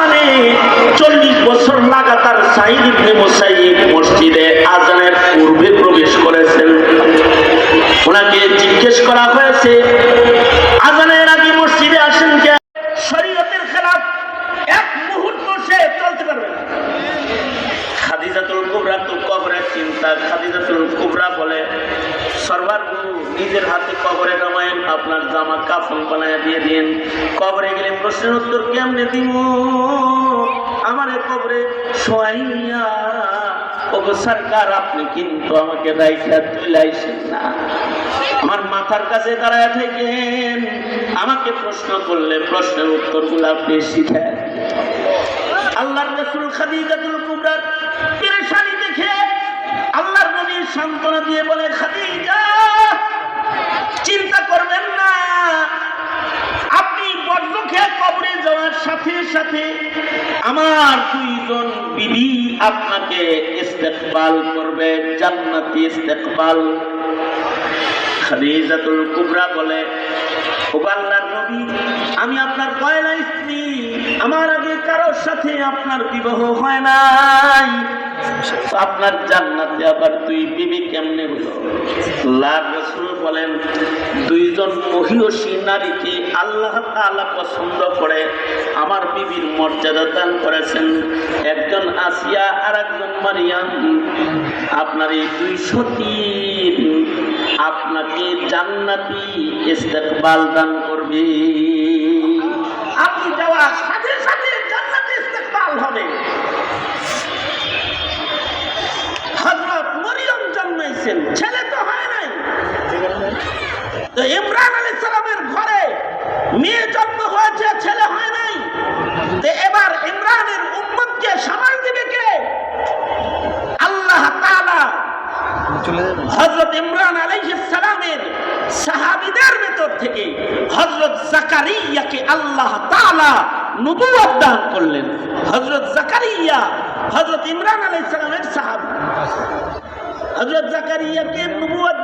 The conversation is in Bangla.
মানে চল্লিশ বছর লাগাতার সাইদ মসজিদে আসেন কে? শরীয়তের খেলাফ, এক মুহূর্ত সে চলতে পারবে তো কবরের চিন্তা, খাদিজাতুল কুবরা বলে, সরবার নিজের হাতে কবরে নামায়েন কবরে গেলে প্রশ্নের উত্তর কেমনে দিব? আমার কবরে সোয়াইয়া সরকার, আপনি কিন্তু আমাকে রাইখা তুলাইছেন না। আমার মাথার কাছে দাঁড়ায় থাকেন। আমাকে প্রশ্ন করলে প্রশ্নের উত্তরগুলো আপনি শিখেন। আল্লাহর রসুল খাদিজাতুল কুবরার পেরেশানি দেখে সাথে আমার দুইজন বিবি আপনাকে ইস্তেকবাল করবে, জান্নাতি ইস্তেকবাল। খাদিজাতুল কুবরা বলে আল্লাহর নবী, আমি আপনার পয়লা স্ত্রী, আমার আগে কারোর সাথে আপনার বিবাহ হয় নাই। আপনার জান্নাতে আবার দুই বিবি কেমনে হলো? রসুল বলেন, দুইজন মহিষী নারীকে আল্লাহ তাআলা পছন্দ করে, আমার বিবির মর্যাদা দান করেছেন। একজন আসিয়া আর একজন মারিয়াম আপনার এই দুই সতীর আপনাকে জান্নাতি ইস্তেকবাল দান করবে। আপনি যাওয়ার সাথে সাথে জন্মাইছেন ছেলে তো হয় নাই। তো ইমরান আলী সালামের ঘরে মেয়ে জন্ম হয়েছে ছেলে হয় নাই। তো এবার ইমরানের উম্মতকে সামাল দিবে কে? আল্লাহ তাআলা হজরত ইমরান আলাইহিস সালামের সাহাবীদের ভেতর থেকে হজরত জাকারিয়াকে আল্লাহ তাআলা নবুয়ত দান করলেন। হজরত জাকারিয়া হজরত ইমরান আলাইহিস সালামের সাহাবী। হজরত জাকারিয়াকে নবুয়ত